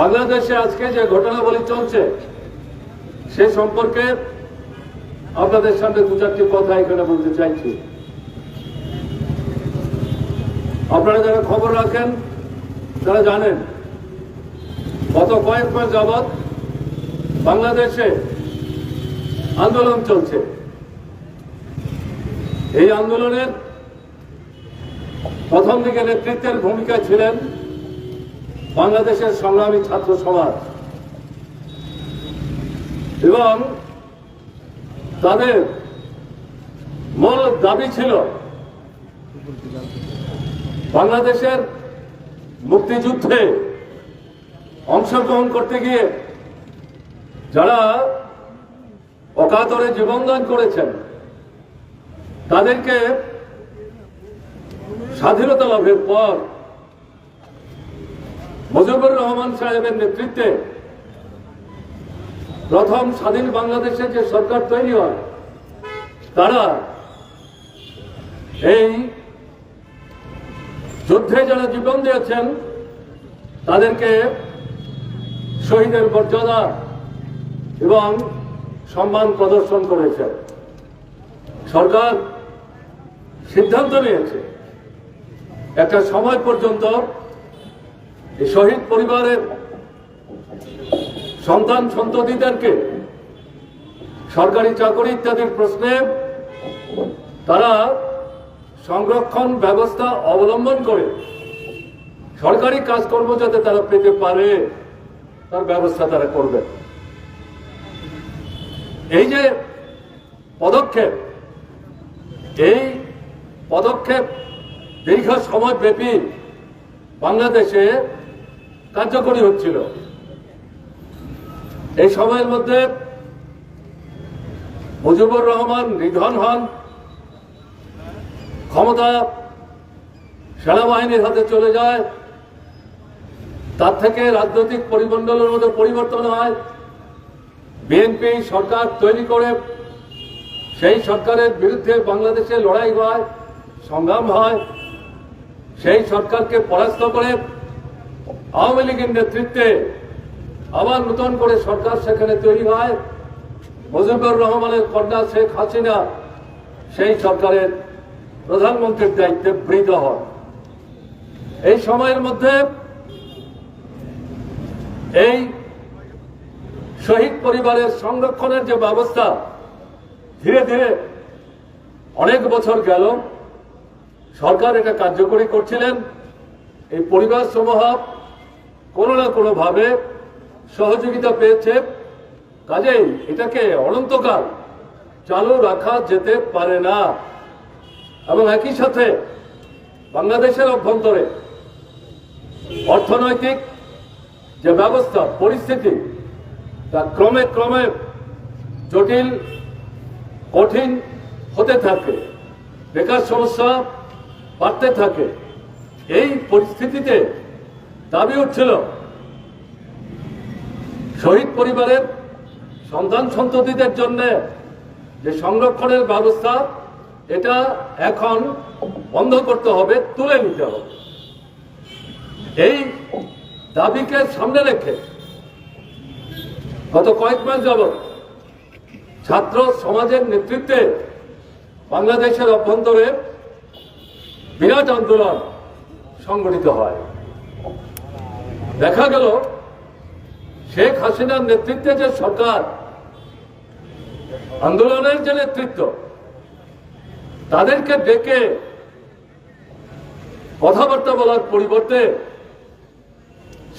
বাংলাদেশে আজকে যে ঘটনাবলী চলছে, সে সম্পর্কে আপনাদের সামনে দু চারটি কথা এখানে বলতে চাইছি। আপনারা যারা খবর রাখেন, তারা জানেন, গত কয়েক মাস যাবৎ বাংলাদেশে আন্দোলন চলছে। এই আন্দোলনের প্রথম দিকে নেতৃত্বের ভূমিকা ছিলেন বাংলাদেশের সংগ্রামী ছাত্র সমাজ। এবং তাদের মূল দাবি ছিল বাংলাদেশের মুক্তিযুদ্ধে অংশগ্রহণ করতে গিয়ে যারা অকাতরে জীবনদান করেছেন, তাদেরকে স্বাধীনতা লাভের পর মুজিবুর রহমান সাহেবের নেতৃত্বে প্রথম স্বাধীন বাংলাদেশে যে সরকার তৈরি হয়, তারা এই যুদ্ধে যারা জীবন দিয়েছেন, তাদেরকে শহীদের মর্যাদা এবং সম্মান প্রদর্শন করেছে। সরকার সিদ্ধান্ত নিয়েছে। একটা সময় পর্যন্ত এই শহীদ পরিবারের সন্তান, সন্ততিদেরকে সরকারি চাকরি ইত্যাদির প্রশ্নে তারা সংরক্ষণ ব্যবস্থা অবলম্বন করে সরকারি কাজকর্ম যাতে তারা পেতে পারে, তার ব্যবস্থা তারা করবে। এই যে পদক্ষেপ, এই পদক্ষেপ দীর্ঘ সময় ব্যাপী বাংলাদেশে কার্যকরী হচ্ছিল। এই সময়ের মধ্যে মুজিবুর রহমান নিধন হন। ক্ষমতা সেনাবাহিনীর হাতে চলে যায়। তার থেকে রাজনৈতিক পরিমণ্ডলের মধ্যে পরিবর্তন হয়। বিএনপি সরকার তৈরি করে সেই সরকারের বিরুদ্ধে বাংলাদেশে লড়াই হয়, সংগ্রাম হয়। সেই সরকারকে পরাস্ত করে আওয়ামী লীগের নেতৃত্বে আবার নতুন করে সরকার সেখানে তৈরি হয়। মুজিবুর রহমানের কন্যা শেখ হাসিনা সেই সরকারের প্রধানমন্ত্রীর দায়িত্বে বৃত হন। এই সময়ের মধ্যে এই শহীদ পরিবারের সংরক্ষণের যে ব্যবস্থা ধীরে ধীরে অনেক বছর গেল, সরকার এটা কার্যকরী করছিলেন। এই পরিবার সমূহ কোনো না কোনো ভাবে সহযোগিতা পেয়েছে। কাজেই এটাকে অনন্তকাল চালু রাখা যেতে পারে না। এবং একই সাথে বাংলাদেশের অভ্যন্তরে অর্থনৈতিক যে ব্যবস্থা, পরিস্থিতি, তা ক্রমে ক্রমে জটিল, কঠিন হতে থাকে। বেকার সমস্যা বাড়তে থাকে। এই পরিস্থিতিতে দাবি উঠছিল, শহীদ পরিবারের সন্তান সন্ততিদের জন্য যে সংরক্ষণের ব্যবস্থা, এটা এখন বন্ধ করতে হবে, তুলে নিতে হবে। এই দাবিকে সামনে রেখে গত কয়েক মাস যাবৎ ছাত্র সমাজের নেতৃত্বে বাংলাদেশের অভ্যন্তরে বিরাট আন্দোলন সংগঠিত হয়। দেখা গেল, শেখ হাসিনার নেতৃত্বে যে সরকার, আন্দোলনের যে নেতৃত্ব, তাদেরকে ডেকে কথাবার্তা বলার পরিবর্তে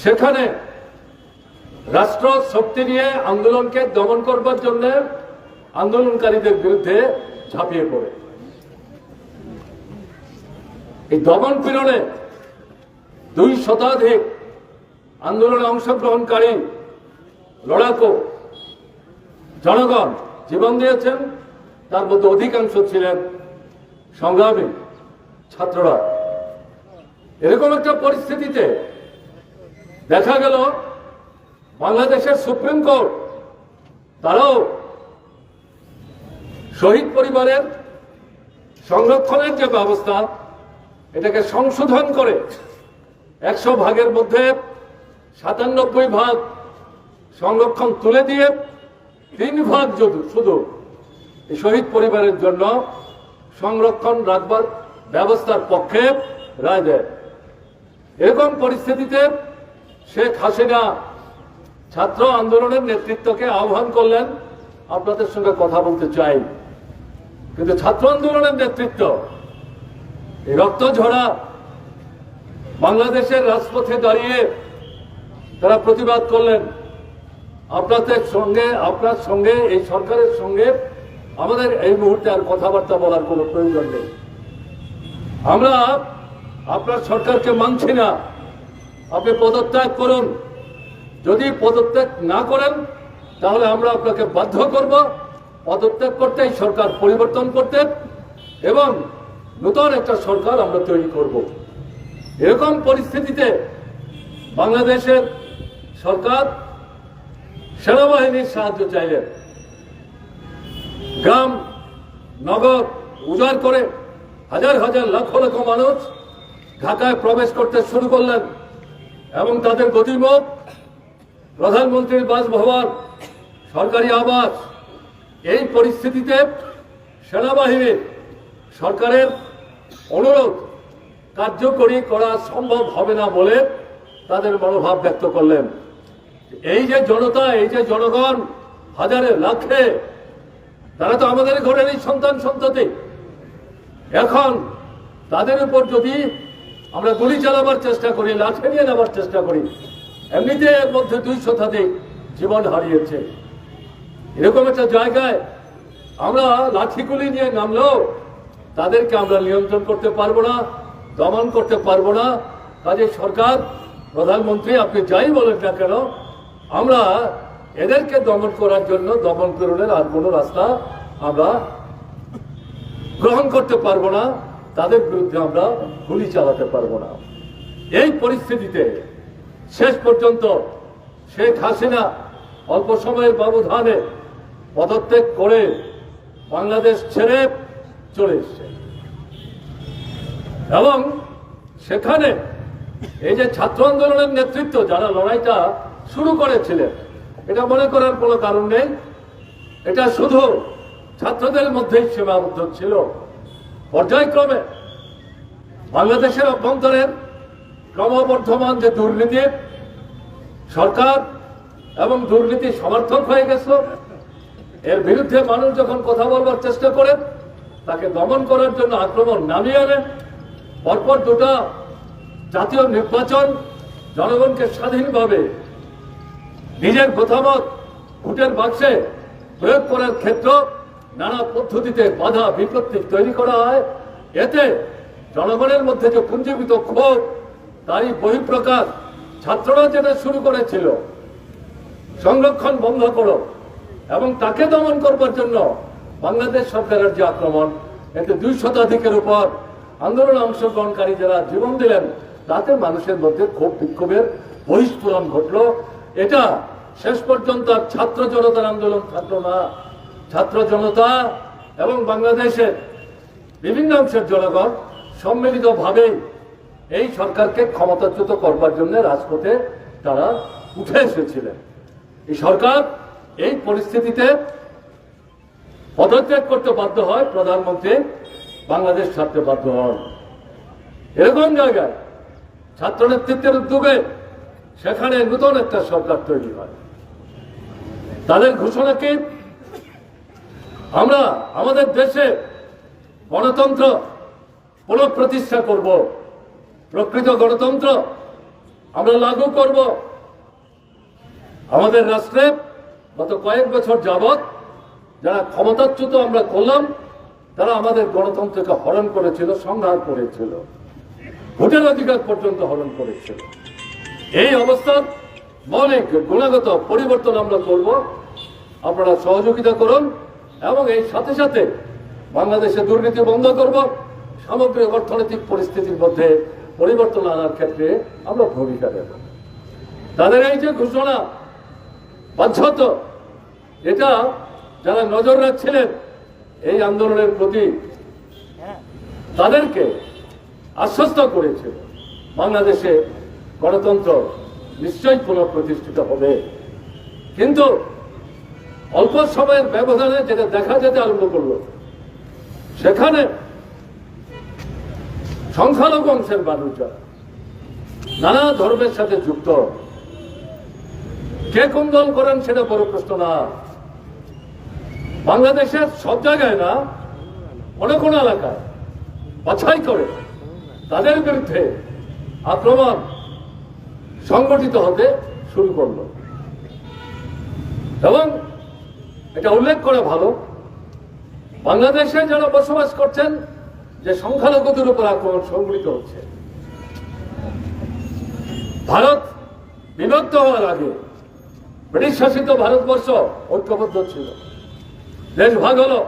সেখানে রাষ্ট্র শক্তি নিয়ে আন্দোলনকে দমন করবার জন্য আন্দোলনকারীদের বিরুদ্ধে ঝাঁপিয়ে পড়ে। এই দমন পীড়নে দুই শতাধিক আন্দোলনে অংশগ্রহণকারী লড়াকু জনগণ জীবন দিয়েছেন, তার মধ্যে অধিকাংশ ছিলেন সংগ্রামী ছাত্ররা। এরকম একটা পরিস্থিতিতে দেখা গেল, বাংলাদেশের সুপ্রিম কোর্ট তারাও শহীদ পরিবারের সংরক্ষণের যে ব্যবস্থা, এটাকে সংশোধন করে একশো ভাগের মধ্যে সাতানব্বই ভাগ সংরক্ষণ তুলে দিয়ে তিন ভাগ শুধু শহীদ পরিবারের জন্য সংরক্ষণ রাখবার ব্যবস্থার পক্ষে রায় দেয়। এরকম পরিস্থিতিতে শেখ হাসিনা ছাত্র আন্দোলনের নেতৃত্বকে আহ্বান করলেন। আপনাদের সঙ্গে কথা বলতে চাই। কিন্তু ছাত্র আন্দোলনের নেতৃত্ব রক্ত ঝরা বাংলাদেশের রাজপথে দাঁড়িয়ে তারা প্রতিবাদ করলেন। আপনাদের সঙ্গে, আপনার সঙ্গে, এই সরকারের সঙ্গে আমাদের এই মুহূর্তে আর কথাবার্তা বলার কোনো প্রয়োজন নেই। আমরা আপনার সরকারকে মানছি না। আপনি পদত্যাগ করুন। যদি পদত্যাগ না করেন, তাহলে আমরা আপনাকে বাধ্য করব পদত্যাগ করতে এই সরকার পরিবর্তন করতে এবং নতুন একটা সরকার আমরা তৈরি করব। এরকম পরিস্থিতিতে বাংলাদেশের সরকার সেনাবাহিনীর সাহায্য চাইলেন গ্রাম, নগর উজাড় করে হাজার হাজার লক্ষ লক্ষ মানুষ ঢাকায় প্রবেশ করতে শুরু করলেন এবং তাদের গতিমত প্রধানমন্ত্রীর বাসভবন, সরকারি আবাস, এই পরিস্থিতিতে সেনাবাহিনী সরকারের অনুরোধ কার্যকরী করা সম্ভব হবে না বলে তাদের মনোভাব ব্যক্ত করলেন। এই যে জনতা, এই যে জনগণ, হাজারে, লাখে, তারা তো আমাদের ঘরেরই সন্তান সন্ততি। এখন তাদের উপর যদি আমরা গুলি চালাবার চেষ্টা করি লাঠি নিয়ে নেবার চেষ্টা করি, এমনিতে এর মধ্যে দুই শতাধিক জীবন হারিয়েছে। এরকম একটা জায়গায় আমরা লাঠিগুলি নিয়ে নামলেও তাদেরকে আমরা নিয়ন্ত্রণ করতে পারব না, দমন করতে পারব না। কাজে সরকার, প্রধানমন্ত্রী, আপনি যাই বলেন না কেন আমরা এদেরকে দমন করার জন্য দমন করণের আর কোনো রাস্তা আমরা গ্রহণ করতে পারব না। তাদের বিরুদ্ধে আমরা গুলি চালাতে পারব না। এই পরিস্থিতিতে শেষ পর্যন্ত শেখ হাসিনা অল্প সময়ের ব্যবধানে পদত্যাগ করে বাংলাদেশ ছেড়ে চলে এসছে। এবং সেখানে এই যে ছাত্র আন্দোলনের নেতৃত্ব, যারা লড়াইটা শুরু করেছিলেন। এটা মনে করার কোনো কারণ নেই। এটা শুধু ছাত্রদের মধ্যেই সীমাবদ্ধ ছিল। পর্যায়ক্রমে বাংলাদেশের অভ্যন্তরের ক্রমবর্ধমান যে দুর্নীতি, সরকার এবং দুর্নীতি সমর্থক হয়ে গেছিল এর বিরুদ্ধে মানুষ যখন কথা বলবার চেষ্টা করে, তাকে দমন করার জন্য আক্রমণ নামিয়ে আনেন পরপর দুটা জাতীয় নির্বাচন জনগণকে স্বাধীনভাবে নিজের মতামত ভোটের বাক্সে প্রয়োগ করার ক্ষেত্র নানা পদ্ধতিতে বাধা বিপত্তি তৈরি করা হয়। এতে জনগণের মধ্যে যে পুঞ্জীবিত ক্ষোভ, তারই বহিঃপ্রকাশ ছাত্ররা যেটা শুরু করেছিল। সংরক্ষণ বন্ধ করো এবং তাকে দমন করবার জন্য বাংলাদেশ সরকারের যে আক্রমণ, এতে দুই শতাধিকের উপর আন্দোলনে অংশগ্রহণকারী যারা জীবন দিলেন, তাতে মানুষের মধ্যে ক্ষোভ বিক্ষোভের বহিষ্ফুরণ ঘটলো। এটা শেষ পর্যন্ত ছাত্র জনতার আন্দোলন থাকল না। ছাত্র জনতা এবং বাংলাদেশের বিভিন্ন অংশের জনগণ সম্মিলিতভাবে এই সরকারকে ক্ষমতাচ্যুত করবার জন্য রাজপথে তারা উঠে এসেছিলেন। এই সরকার এই পরিস্থিতিতে পদত্যাগ করতে বাধ্য হয়, প্রধানমন্ত্রী বাংলাদেশ ছাড়তে বাধ্য হন। এরকম জায়গায় ছাত্র নেতৃত্বের উদ্যোগে সেখানে নতুন একটা সরকার তৈরি হয়। তাদের ঘোষণা কি? আমরা আমাদের দেশে গণতন্ত্র পুনঃপ্রতিষ্ঠা করব, প্রকৃত গণতন্ত্র আমরা লাগু করব। আমাদের রাষ্ট্রে গত কয়েক বছর যাবৎ যারা ক্ষমতাচ্যুত আমরা করলাম, তারা আমাদের গণতন্ত্রকে হরণ করেছিল, সংহার করেছিল। ভোটের অধিকার পর্যন্ত হরণ করেছিল। এই অবস্থার অনেক গুণাগত পরিবর্তন আমরা করব। আপনারা সহযোগিতা করুন এবং এই সাথে সাথে বাংলাদেশে দুর্নীতি বন্ধ করব। সামগ্রিক অর্থনৈতিক পরিস্থিতির মধ্যে পরিবর্তন আনার ক্ষেত্রে আমরা ভূমিকা দেব তাদের এই যে ঘোষণা, বাধ্যত, এটা যারা নজর রাখছিলেন এই আন্দোলনের প্রতি, তাদেরকে আশ্বস্ত করেছে বাংলাদেশে গণতন্ত্র নিশ্চয়ই পুনঃপ্রতিষ্ঠিত হবে। কিন্তু অল্প সময়ের ব্যবধানে যেটা দেখা যেতে আরম্ভ করল, সেখানে সংখ্যালঘু অংশের মানুষ নানা ধর্মের সাথে যুক্ত। কে কোন দল করেন সেটা বড় প্রশ্ন না। বাংলাদেশের সব জায়গায় না, কোনো কোনো এলাকায় বাছাই করে তাদের বিরুদ্ধে আক্রমণ সংগঠিত হতে শুরু করল। এবং এটা উল্লেখ করে ভালো, বাংলাদেশে যারা বসবাস করছেন, যে সংখ্যালঘুদের উপর আক্রমণ সংগঠিত হচ্ছে। ভারত বিভক্ত হওয়ার আগে ব্রিটিশ শাসিত ভারতবর্ষ ঐক্যবদ্ধ ছিল। দেশ ভাগ হলো,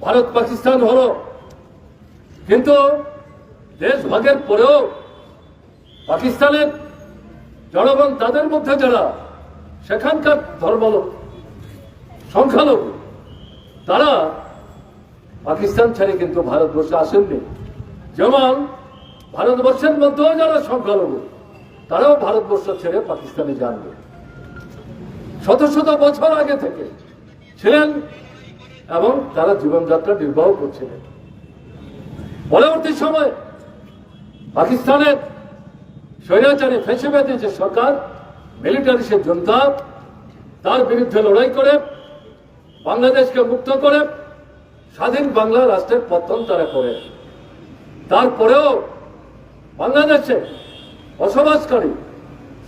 ভারত পাকিস্তান হলো। কিন্তু দেশ ভাগের পরেও পাকিস্তানের জনগণ তাদের মধ্যে যারা সেখানকার ধর্ম সংখ্যালঘু, তারা পাকিস্তান ছেড়ে কিন্তু ভারতবর্ষে আসেননি। যেমন ভারতবর্ষের মধ্যেও যারা সংখ্যালঘু, তারাও ভারতবর্ষ ছেড়ে পাকিস্তানে যানবে শত শত বছর আগে থেকে ছিলেন এবং তারা জীবনযাত্রা নির্বাহ করছিলেন। পরবর্তী সময় পাকিস্তানের স্বৈরাচারী ফেসিবাদী যে সরকার মিলিটারি সে জনতা তার বিরুদ্ধে লড়াই করে, বাংলাদেশকে মুক্ত করে, স্বাধীন বাংলা রাষ্ট্রের পতন তারা করে। তারপরেও বাংলাদেশে বসবাসকারী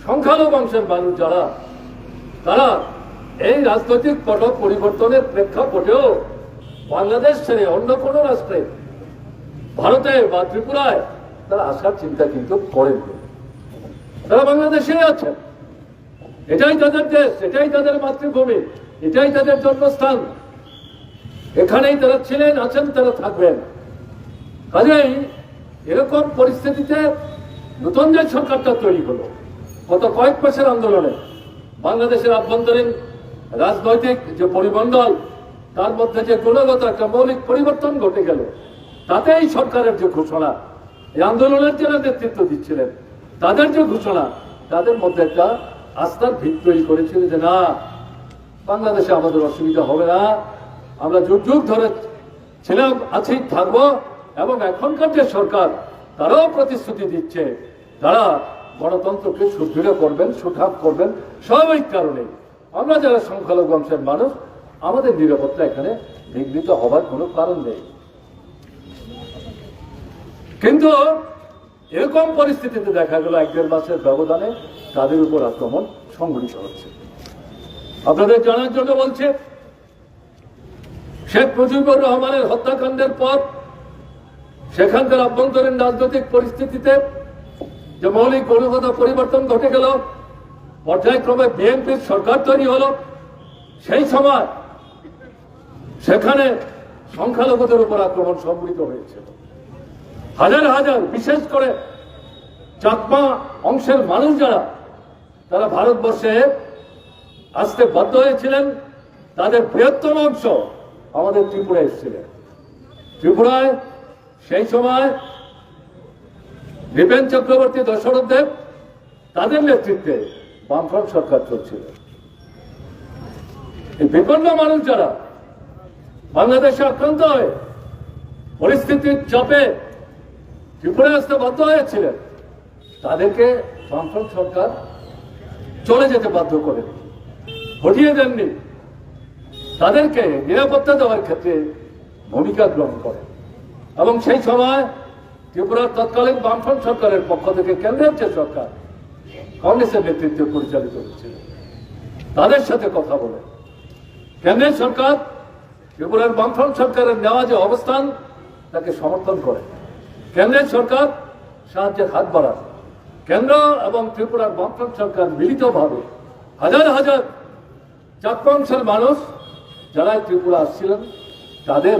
সংখ্যালঘু অংশের মানুষ যারা, তারা এই রাজনৈতিক পট পরিবর্তনের প্রেক্ষাপটেও বাংলাদেশ ছেড়ে অন্য কোনো রাষ্ট্রে, ভারতে বা ত্রিপুরায় তারা আসার চিন্তা কিন্তু করেননি। তারা বাংলাদেশে আছেন এটাই তাদের দেশ, এটাই তাদের মাতৃভূমি, এটাই তাদের জন্মস্থান। এখানেই তারা ছিলেন, আছেন, তারা থাকবেন। কাজেই এরকম পরিস্থিতিতে নতুন যে সরকারটা তৈরি হলো, গত কয়েক মাসের আন্দোলনে বাংলাদেশের আভ্যন্তরীণ রাজনৈতিক যে পরিমণ্ডল, তার মধ্যে যে গুণগত একটা মৌলিক পরিবর্তন ঘটে গেল তাতে এই সরকারের যে ঘোষণা, এই আন্দোলনের যারা নেতৃত্ব দিচ্ছিলেন তাদের যে ঘোষণা, তাদের মধ্যে একটা আস্থার ভিত তৈরি করেছিল যে না, বাংলাদেশে আমাদের অসুবিধা হবে না। আমরা যুগ যুগ ধরে ছিলাম আছি, থাকব এবং এখনকার যে সরকার, তারাও প্রতিশ্রুতি দিচ্ছে। তারা গণতন্ত্রকে সুদৃঢ় করবেন সুঠাপ করবেন স্বাভাবিক কারণে। আমরা যারা সংখ্যালঘু অংশের মানুষ, আমাদের নিরাপত্তা এখানে বিঘ্নিত হবার কোনো কারণ নেই। কিন্তু এরকম পরিস্থিতিতে দেখা গেল এক দেড় মাসের ব্যবধানে তাদের উপর আক্রমণ সংঘটিত হচ্ছে। আপনাদের জানার জন্য বলছে, শেখ মুজিবুর রহমানের হত্যাকাণ্ডের পর সেখানকার আভ্যন্তরীণ রাজনৈতিক পরিস্থিতিতে যে মৌলিক গুণগত পরিবর্তন ঘটে গেল, পর্যায়ক্রমে বিএনপির সরকার তৈরি হলো, সেই সময় সেখানে সংখ্যালঘুদের উপর আক্রমণ সংঘটিত হয়েছিল। হাজার হাজার, বিশেষ করে চাকমা অংশের মানুষ যারা, তারা ভারতবর্ষে আসতে বাধ্য হয়েছিলেন। তাদের বৃহত্তম অংশ আমাদের ত্রিপুরায় এসেছিলেন। ত্রিপুরায় সেই সময় বিপেন চক্রবর্তী দশরথ দেব তাদের নেতৃত্বে বামফ্রন্ট সরকার চলছিল। বিপন্ন মানুষ যারা বাংলাদেশে আক্রান্ত হয়, পরিস্থিতির চাপে ত্রিপুরায় আসতে বাধ্য হয়েছিলেন। তাদেরকে বামফ্রন্ট সরকার চলে যেতে বাধ্য করেন হটিয়ে দেননি। তাদেরকে নিরাপত্তা দেওয়ার ক্ষেত্রে ভূমিকা গ্রহণ করেন এবং সেই সময় ত্রিপুরার তৎকালীন বামফ্রন্ট সরকারের পক্ষ থেকে কেন্দ্রের যে সরকার কংগ্রেসের নেতৃত্বে পরিচালিত হচ্ছিল তাদের সাথে কথা বলে। কেন্দ্রের সরকার ত্রিপুরার বামফ্রন্ট সরকারের নেওয়া যে অবস্থান, তাকে সমর্থন করে। কেন্দ্রের সরকার সাহায্যের হাত বাড়ান। কেন্দ্র এবং ত্রিপুরার বামফ্রন্ট সরকার মিলিতভাবে হাজার হাজার চাকমাংশের মানুষ যারা ত্রিপুরা আসছিলেন তাদের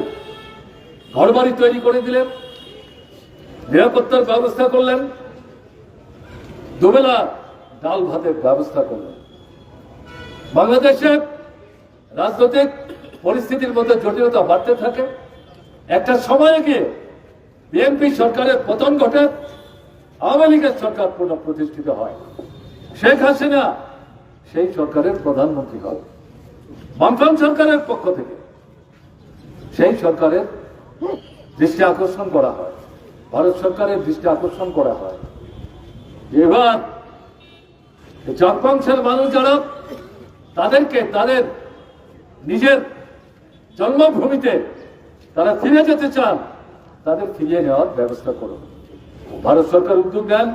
ঘরবাড়ি তৈরি করে দিলেন, নিরাপত্তার ব্যবস্থা করলেন, দুবেলা ডাল ভাতের ব্যবস্থা করলেন। বাংলাদেশে রাজনৈতিক পরিস্থিতির মধ্যে জটিলতা বাড়তে থাকে। একটা সময়ে গিয়ে বিএনপি সরকারের পতন ঘটে আওয়ামী লীগের সরকার পুনঃ প্রতিষ্ঠিত হয়। শেখ হাসিনা সেই সরকারের প্রধানমন্ত্রী হবে বামফ্রন্ট সরকারের পক্ষ থেকে সেই সরকারের দৃষ্টি আকর্ষণ করা হয়। ভারত সরকারের দৃষ্টি আকর্ষণ করা হয়। এবার এই মানুষ যারা, তাদেরকে তাদের নিজের জন্মভূমিতে তারা ফিরে যেতে চান। তাদের ফিরিয়ে নেওয়ার ব্যবস্থা করুন ভারত সরকার উদ্যোগ নেন,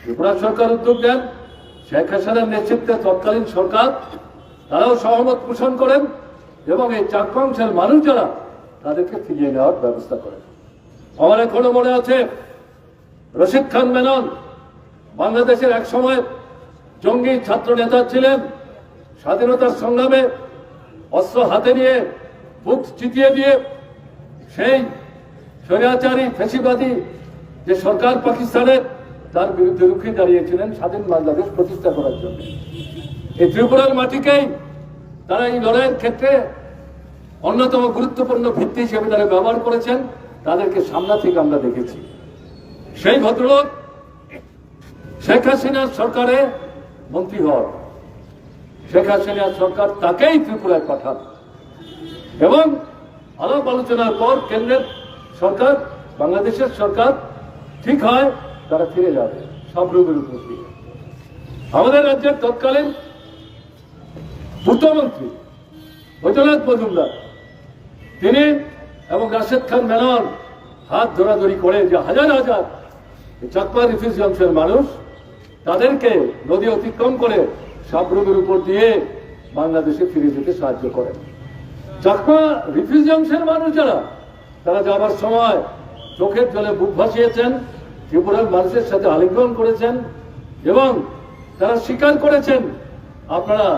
ত্রিপুরা সরকার উদ্যোগ নেন, শেখ হাসিনার নেতৃত্বে তৎকালীন সরকার, তারাও সহমত পোষণ করেন এবং এই চাকমাংশের মানুষ যারা তাদেরকে ফিরিয়ে নেওয়ার ব্যবস্থা করেন। আমার এখনও মনে আছে, রশিদ খান মেনন বাংলাদেশের এক সময় জঙ্গি ছাত্র নেতা ছিলেন, স্বাধীনতার সংগ্রামে অস্ত্র হাতে নিয়ে বুক চিতিয়ে দিয়ে সেই স্বৈরাচারী, ফেসিবাদী যে সরকার পাকিস্তানের তার বিরুদ্ধে রুখে দাঁড়িয়েছিলেন স্বাধীন বাংলাদেশ প্রতিষ্ঠা করার জন্য। এই ত্রিপুরার মাটিকেই তারা এই লড়াইয়ের ক্ষেত্রে অন্যতম গুরুত্বপূর্ণ ভিত্তি হিসেবে তারা ব্যবহার করেছেন, তাদেরকে সামনা থেকে আমরা দেখেছি। সেই ভদ্রলোক শেখ হাসিনার সরকারে মন্ত্রী হন শেখ হাসিনার সরকার তাকেই ত্রিপুরায় পাঠান। এবং আলাপ আলোচনার পর কেন্দ্রের সরকার, বাংলাদেশের সরকার ঠিক হয়, তারা ফিরে যাবে। সব রোগের উপর দিয়ে। আমাদের রাজ্যের তৎকালীন পূর্তমন্ত্রী বৈদ্যনাথ মজুমদার, তিনি এবং রাশেদ খান মেনন হাত ধরাধরি করে যে হাজার হাজার চাকমা রিফিউজি অংশের মানুষ, তাদেরকে নদী অতিক্রম করে সাবরুমের উপর দিয়ে বাংলাদেশে ফিরে যেতে সাহায্য করেন। চাকমা রিফিউজি অংশের মানুষ যারা তারা যাবার সময় চোখের জলে বুক ভাসিয়েছেন, ত্রিপুরার মানুষের সাথে আলিঙ্গন করেছেন এবং তারা স্বীকার করেছেন, আপনারা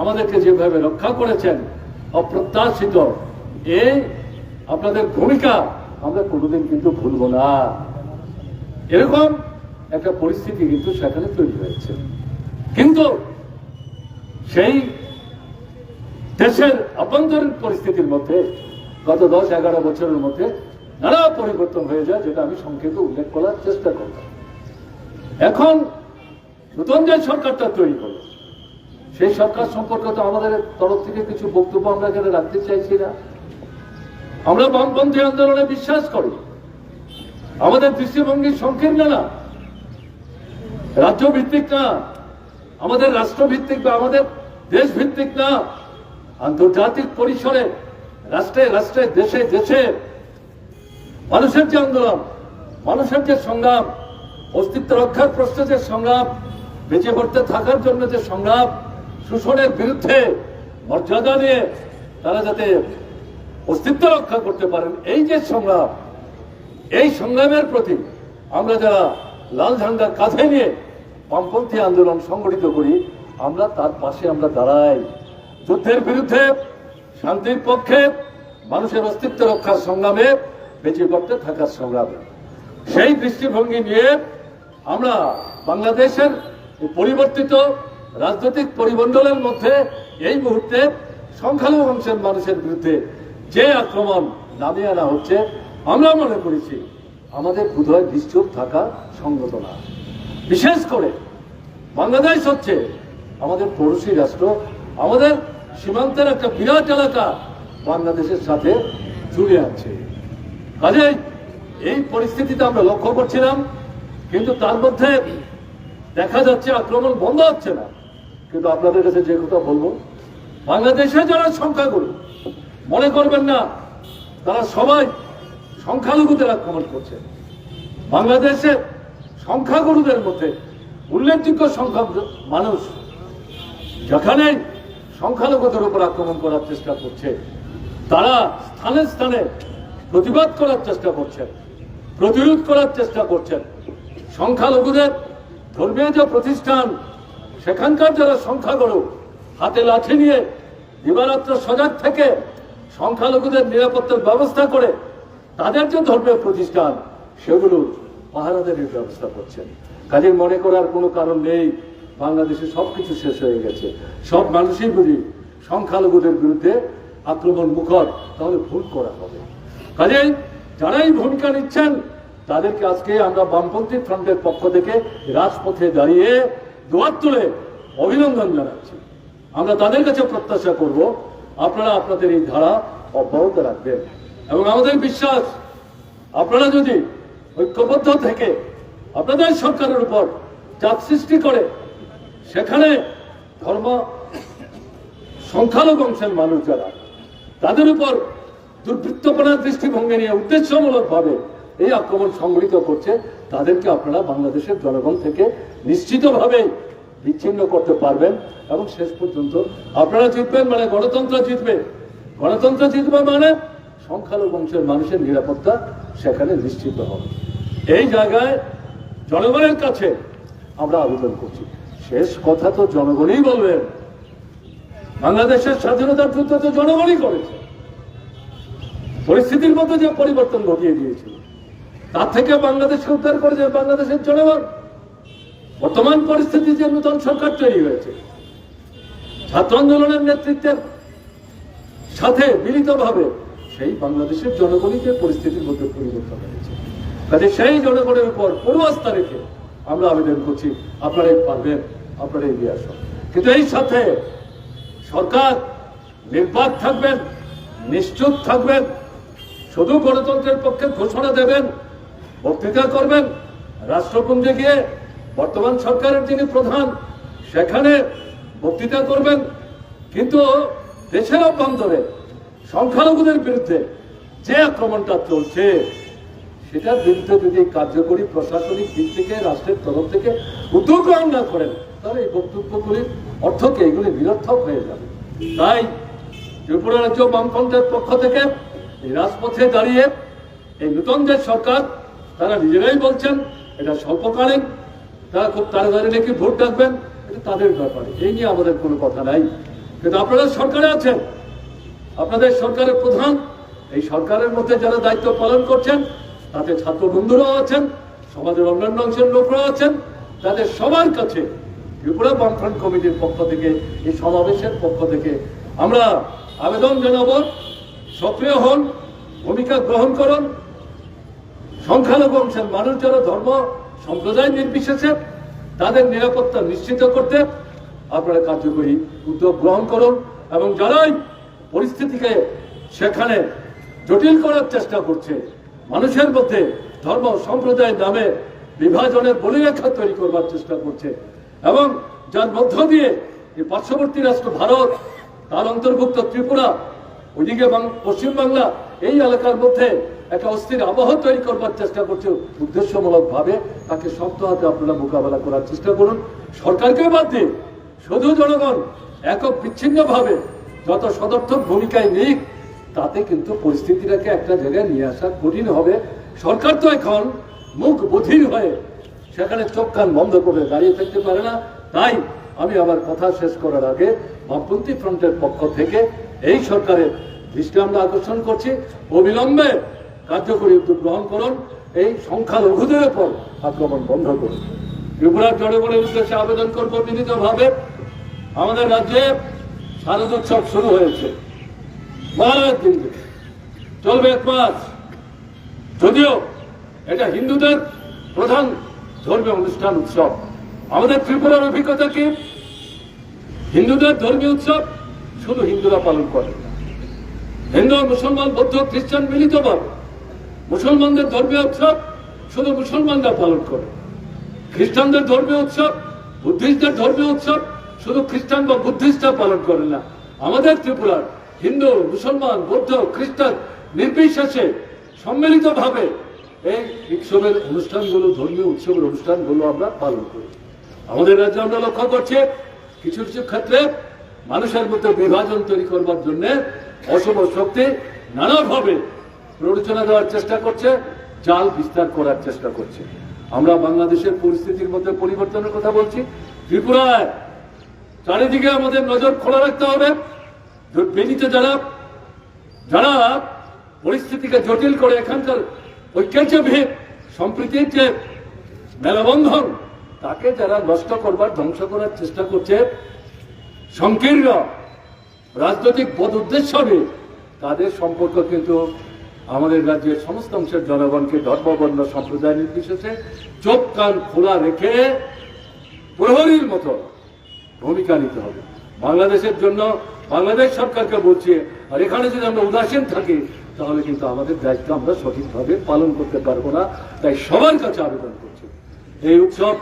আমাদেরকে যেভাবে রক্ষা করেছেন, অপ্রত্যাশিত এই আপনাদের ভূমিকা আমরা কোনোদিন কিন্তু ভুলব না। এরকম একটা পরিস্থিতি কিন্তু সেখানে তৈরি হয়েছে। কিন্তু সেই দেশের অভ্যন্তরীণ পরিস্থিতির মধ্যে গত দশ এগারো বছরের মধ্যে নানা পরিবর্তন হয়ে যায়, যেটা আমি সংক্ষেপে উল্লেখ করার চেষ্টা করলাম। এখন নতুন যে সরকারটা তৈরি হলো। সেই সরকার সম্পর্কে তো আমাদের তরফ থেকে কিছু বক্তব্য আমরা এখানে রাখতে চাইছি না। আমরা বামপন্থী আন্দোলনে বিশ্বাস করি। আমাদের দৃষ্টিভঙ্গি সংকীর্ণ না। রাজ্য ভিত্তিক না। আমাদের রাষ্ট্রভিত্তিক বা আমাদের দেশ ভিত্তিক না। আন্তর্জাতিক পরিসরে রাষ্ট্রে রাষ্ট্রে, দেশে দেশে। মানুষের যে আন্দোলন, মানুষের যে সংগ্রাম, অস্তিত্ব রক্ষার প্রশ্নে যে সংগ্রাম, বেঁচে পড়তে থাকার জন্য যে সংগ্রাম, শোষণের বিরুদ্ধে মর্যাদা নিয়ে তারা যাতে অস্তিত্ব রক্ষা করতে পারেন, এই যে সংগ্রাম, এই সংগ্রামের প্রতি আমরা যারা লাল ঝান্ডা কাঁধে নিয়ে বামপন্থী আন্দোলন সংগঠিত করি, আমরা তার পাশে আমরা দাঁড়াই। যুদ্ধের বিরুদ্ধে শান্তির পক্ষে মানুষের অস্তিত্ব রক্ষার সংগ্রামে বেঁচে করতে থাকার সংগ্রামে। সেই দৃষ্টিভঙ্গি নিয়ে আমরা বাংলাদেশের পরিবর্তিত রাজনৈতিক পরিমণ্ডলের মধ্যে এই মুহূর্তে সংখ্যালঘু অংশের মানুষের বিরুদ্ধে যে আক্রমণ নামিয়ে আনা হচ্ছে, আমরা মনে করেছি আমাদের বোধহয় নিশ্চুপ থাকা সঙ্গত না। বিশেষ করে বাংলাদেশ হচ্ছে আমাদের পড়োশী রাষ্ট্র, আমাদের সীমান্তের একটা বিরাট এলাকা বাংলাদেশের সাথে জুড়ে আছে। কাজেই এই পরিস্থিতিতে আমরা লক্ষ্য করছিলাম, কিন্তু তার মধ্যে দেখা যাচ্ছে আক্রমণ বন্ধ হচ্ছে না। কিন্তু আপনাদের কাছে যে কথা বলব বাংলাদেশে যারা সংখ্যাগুরু, মনে করবেন না, তারা সবাই সংখ্যালঘুদের আক্রমণ করছে। বাংলাদেশে সংখ্যাগুরুদের মধ্যে উল্লেখযোগ্য সংখ্যক মানুষ, যেখানে সংখ্যালঘুদের উপর আক্রমণ করার চেষ্টা করছে। তারা স্থানে স্থানে প্রতিবাদ করার চেষ্টা করছেন প্রতিরোধ করার চেষ্টা করছেন সংখ্যালঘুদের ধর্মীয় যে প্রতিষ্ঠান, সেখানকার যারা সংখ্যাগুরু, হাতে লাঠি নিয়ে দিবারাত্র সজাগ থেকে সংখ্যালঘুদের নিরাপত্তার ব্যবস্থা করে তাদের যে ধর্মীয় প্রতিষ্ঠান, সেগুলো পাহারাদারির ব্যবস্থা করছেন কাজে মনে করার কোনো কারণ নেই বাংলাদেশে সবকিছু শেষ হয়ে গেছে। সব মানুষই বুঝি সংখ্যালঘুদের বিরুদ্ধে আক্রমণ মুখর, তাহলে ভুল করা হবে। কাজেই যারাই ভূমিকা নিচ্ছেন, তাদেরকে আজকে আমরা বামপন্থী ফ্রন্টের পক্ষ থেকে রাজপথে দাঁড়িয়ে দোয়ার তুলে অভিনন্দন জানাচ্ছি। আমরা তাদের কাছে প্রত্যাশা করব, আপনারা আপনাদের এই ধারা অব্যাহত রাখবেন। এবং আমাদের বিশ্বাস, আপনারা যদি ঐক্যবদ্ধ থেকে আপনাদের সরকারের উপর চাপ সৃষ্টি করে সেখানে ধর্ম সংখ্যালঘু অংশের মানুষ যারা তাদের উপর দুর্বৃত্তপনার দৃষ্টিভঙ্গি নিয়ে উদ্দেশ্যমূলকভাবে এই আক্রমণ সংগঠিত করছে, তাদেরকে আপনারা বাংলাদেশের জনগণ থেকে নিশ্চিতভাবে বিচ্ছিন্ন করতে পারবেন এবং শেষ পর্যন্ত আপনারা জিতবেন মানে গণতন্ত্র জিতবে। গণতন্ত্র জিতবে মানে সংখ্যালঘু অংশের মানুষের নিরাপত্তা সেখানে নিশ্চিত হবে। এই জায়গায় জনগণের কাছে আমরা আবেদন করছি। শেষ কথা তো জনগণই বলবেন। বাংলাদেশের স্বাধীনতার যুদ্ধ তো জনগণই করেছে। পরিস্থিতির মধ্যে যে পরিবর্তন ঘটিয়ে দিয়েছিল তার থেকে বাংলাদেশকে উদ্ধার করেছে বাংলাদেশের জনগণ। বর্তমান পরিস্থিতি যে নতুন সরকার তৈরি হয়েছে, ছাত্র আন্দোলনের নেতৃত্বের সাথে মিলিতভাবে সেই বাংলাদেশের জনগণই যে পরিস্থিতির মধ্যে পরিবর্তন হয়েছে। কাজে সেই জনগণের উপর পুরো আস্থা রেখে আমরা আবেদন করছি। আপনারাই পারবেন। আপনারা এগিয়ে আসুন। কিন্তু এই সাথে সরকার নির্বাক থাকবেন, নিশ্চুপ থাকবেন, শুধু গণতন্ত্রের পক্ষে ঘোষণা দেবেন, বক্তৃতা করবেন। রাষ্ট্রপুঞ্জে গিয়ে বর্তমান সরকারের যিনি প্রধান, সেখানে বক্তৃতা করবেন। কিন্তু দেশের অভ্যন্তরে সংখ্যালঘুদের বিরুদ্ধে যে আক্রমণটা চলছে, সেটার বিরুদ্ধে যদি কার্যকরী প্রশাসনিক দিক থেকে, রাষ্ট্রের তরফ থেকে উদ্যোগ গ্রহণ না করেন তাহলে এই বক্তব্যগুলির অর্থকে এগুলি নিরর্থক হয়ে যাবে। তাই ত্রিপুরা রাজ্য বামফ্রন্টের পক্ষ থেকে এই রাজপথে দাঁড়িয়ে এই নতুন যে সরকার, তারা নিজেরাই বলছেন, এটা স্বল্পকালীন, তারা খুব তাড়াতাড়ি নাকি ভোট ডাকবেন, এটা তাদের ব্যাপারে। এই নিয়ে আমাদের কোনো কথা নাই। কিন্তু আপনারা সরকারে আছেন, আপনাদের সরকারের প্রধান, এই সরকারের মধ্যে যারা দায়িত্ব পালন করছেন, তাতে ছাত্র বন্ধুরাও আছেন, সমাজের অন্যান্য অংশের লোকরাও আছেন, তাদের সবার কাছে ত্রিপুরা বামফ্রন্ট কমিটির পক্ষ থেকে, এই সমাবেশের পক্ষ থেকে আমরা আবেদন জানাব, সক্রিয় হন, ভূমিকা গ্রহণ করুন। সংখ্যালঘু অংশের মানুষ যারা ধর্ম, সম্প্রদায় নির্বিশেষে তাদের নিরাপত্তা নিশ্চিত করতে আপনারা কার্যকরী উদ্যোগ গ্রহণ করুন এবং যারাই পরিস্থিতিকে সেখানে জটিল করার চেষ্টা করছে, মানুষের মধ্যে ধর্ম সম্প্রদায়ের নামে বিভাজনের বলিরেখা তৈরি করবার চেষ্টা করছে এবং যার মধ্য দিয়ে যে পার্শ্ববর্তী রাষ্ট্র ভারত, তার অন্তর্ভুক্ত ত্রিপুরা, ওইদিকে বাং- পশ্চিমবাংলা এই এলাকার মধ্যে একটা অস্থির আবহাওয়া তৈরি করবার চেষ্টা করছে। উদ্দেশ্যমূলক ভাবে তাকে শক্ত হাতে আপনারা মোকাবেলা করার চেষ্টা করুন। সরকারকে বাদ দিয়ে শুধু জনগণ একক বিচ্ছিন্ন ভাবে যত সদর্থক ভূমিকায় নিক, তাতে কিন্তু পরিস্থিতিটাকে একটা জায়গায় নিয়ে আসা কঠিন হবে। সরকার তো এখন মুখ বধির হয়ে সেখানে চোখ কান বন্ধ করে দাঁড়িয়ে থাকতে পারে না। তাই আমি আমার কথা শেষ করার আগে বামপন্থী ফ্রন্টের পক্ষ থেকে এই সরকারের দৃষ্টি আমরা আকর্ষণ করছি। অবিলম্বে কার্যকরী উদ্যোগ গ্রহণ করুন। এই সংখ্যালঘুদের উপর আক্রমণ বন্ধ করুন। ত্রিপুরার জনগণের উদ্দেশ্যে আবেদন করব বিনীতভাবে। আমাদের রাজ্যে শারদোৎসব শুরু হয়েছে। মহারাজ দিন চলবে এক মাস। যদিও এটা হিন্দুদের প্রধান ধর্মীয় অনুষ্ঠান, উৎসব। আমাদের ত্রিপুরার অভিজ্ঞতা কি? হিন্দুদের ধর্মীয় উৎসব শুধু হিন্দুরা পালন করে। হিন্দু মুসলমান, বৌদ্ধ, খ্রিস্টান মিলিতভাবে মুসলমানদের ধর্মীয় উৎসব শুধু মুসলমানরা পালন করে। খ্রিস্টানদের ধর্মীয় উৎসব, বুদ্ধিস্টদের ধর্মীয় উৎসব শুধু খ্রিস্টান বা বুদ্ধিস্টরা পালন করে না। আমাদের ত্রিপুরার হিন্দু, মুসলমান, বৌদ্ধ, খ্রিস্টান নির্বিশেষে সম্মিলিতভাবে এই উৎসবের অনুষ্ঠানগুলো, ধর্মীয় উৎসবের অনুষ্ঠানগুলো আমরা পালন করি। আমাদের রাজ্যে আমরা লক্ষ্য করছি, কিছু কিছু ক্ষেত্রে মানুষের মধ্যে বিভাজন তৈরি করবার জন্য অশুভ শক্তি নানাভাবে প্ররোচনা দেওয়ার চেষ্টা করছে, জাল বিস্তার করার চেষ্টা করছে। আমরা বাংলাদেশের পরিস্থিতির মধ্যে পরিবর্তনের কথা বলছি। ত্রিপুরায় চারিদিকে আমাদের নজর খোলা রাখতে হবে। বেরিতে যারা যারা পরিস্থিতিকে জটিল করে এখানকার ঐক্যের সম্প্রীতির যে মেলাবন্ধন, তাকে যারা নষ্ট করবার, ধ্বংস করার চেষ্টা করছে, সংকীর্ণ রাজনৈতিক বদ উদ্দেশ্য নিয়ে, তাদের সম্পর্ক কিন্তু আমাদের রাজ্যের সমস্ত অংশের জনগণকে ধর্মবর্ণ সম্প্রদায় নির্বিশেষে চোখ কান খোলা রেখে প্রহরীর মতো ভূমিকা নিতে হবে। বাংলাদেশের জন্য বাংলাদেশ সরকারকে বলছি, আর এখানে যদি আমরা উদাসীন থাকি তাহলে কিন্তু আমাদের দায়িত্ব আমরা সঠিকভাবে পালন করতে পারব না। তাই সবার কাছে আবেদন করছি। এই উৎসব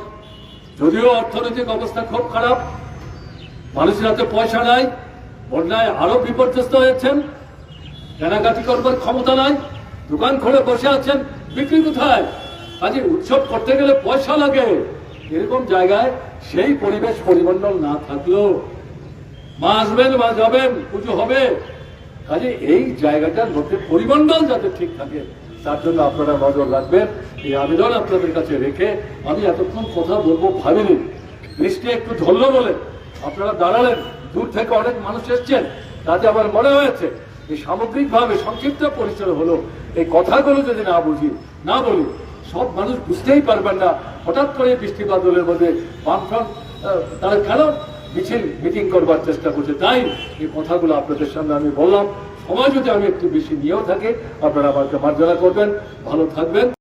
যদিও অর্থনৈতিক অবস্থা খুব খারাপ, মানুষের হাতে পয়সা নাই, বন্যায় আরও বিপর্যস্ত হয়েছেন, কেনাকাটি করবার ক্ষমতা নাই, দোকান খুলে বসে আছেন, বিক্রি কোথায়? কাজে উৎসব করতে গেলে পয়সা লাগে। এরকম জায়গায় সেই পরিবেশ পরিমণ্ডল না থাকলেও মা আসবেন মা যাবেন, পুজো হবে। কাজে এই জায়গাটার মধ্যে পরিমণ্ডল যাতে ঠিক থাকে, তার জন্য আপনারা নজর রাখবেন। এই আবেদন আপনাদের কাছে রেখে আমি এতক্ষণ কথা বলব ভাবিনি। বৃষ্টি একটু ধরলো বলে। আপনারা দাঁড়ালেন, দূর থেকে অনেক মানুষ এসছেন। তাতে আমার মনে হয়েছে, এই সামগ্রিকভাবে সংক্ষিপ্ত পরিচয় হলো। এই কথাগুলো যদি না বুঝি, না বলি, সব মানুষ বুঝতেই পারবেন না। হঠাৎ করে বৃষ্টি বাদলের মধ্যে বামফ্রন্ট তারা কেন মিছিল, মিটিং করবার চেষ্টা করছে। তাই এই কথাগুলো আপনাদের সামনে আমি বললাম। সময় যদি আমি একটু বেশি নিয়েও থাকি। আপনারা আমাকে মার্জনা করবেন। ভালো থাকবেন।